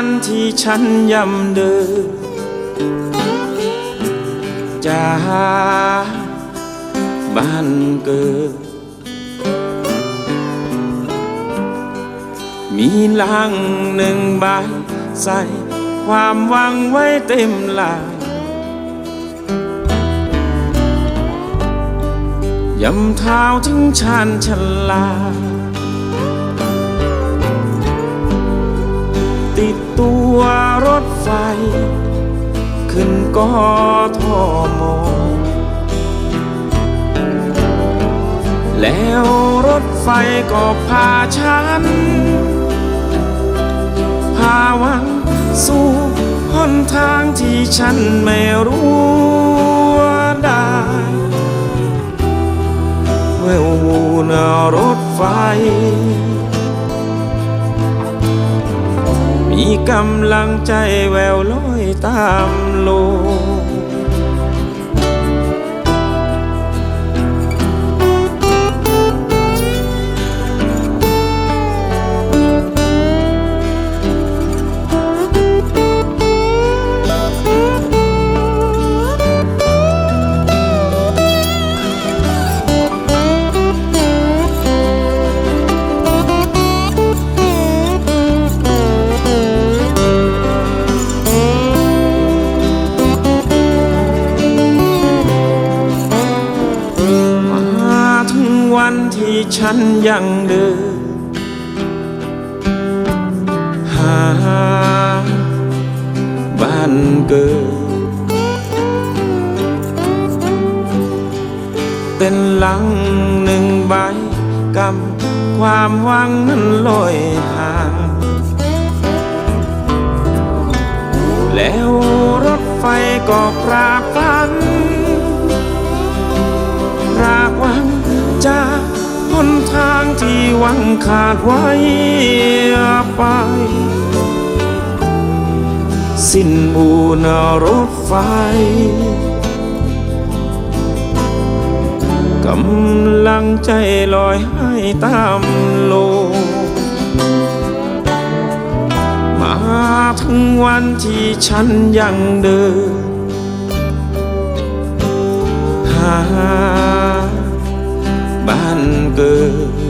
งวันที่ฉันย่ำเดินจากบ้านเกิด มีลังหนึ่งใบใส่ความหวังไว้เต็มลายยำเท้าถึงชานชลา ติดตัวรถไฟ ขึ้นกอทอมอแล้วรถไฟก็พาฉัน พาวังสู่หนทางที่ฉันไม่รู้ว่าได้แวววูนรถไฟ มีกำลังใจแววลอยตามลม ฉันยังเดินหาบ้านเกิดเป็นหลังหนึ่งใบกำความหวังนั้นลอยห่างแล้วรถไฟก็พรากฝัน ที่หวังขาดไว้ไป สิ้นบูนรถไฟกำลังใจลอยให้ตามโลมาถึงวันที่ฉันยังเดินหาบ้านเกิด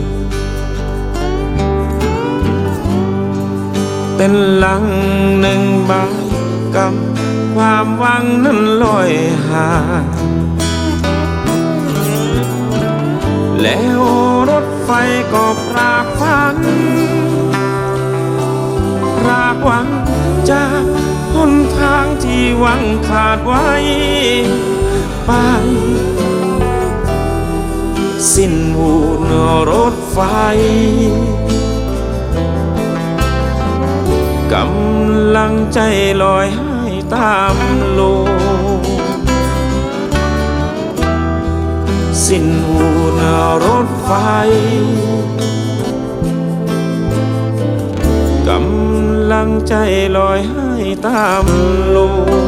เป็นหลังหนึ่งบานกำความหวังนั้นลอยห่างแล้วรถไฟก็พรากฝันรากหวังจากหนทางที่หวังขาดไว้ไปสิ้นวูนรถไฟ กำลังใจลอยให้ตามโลกสิ้นหูนรถไฟกำลังใจลอยให้ตามโลก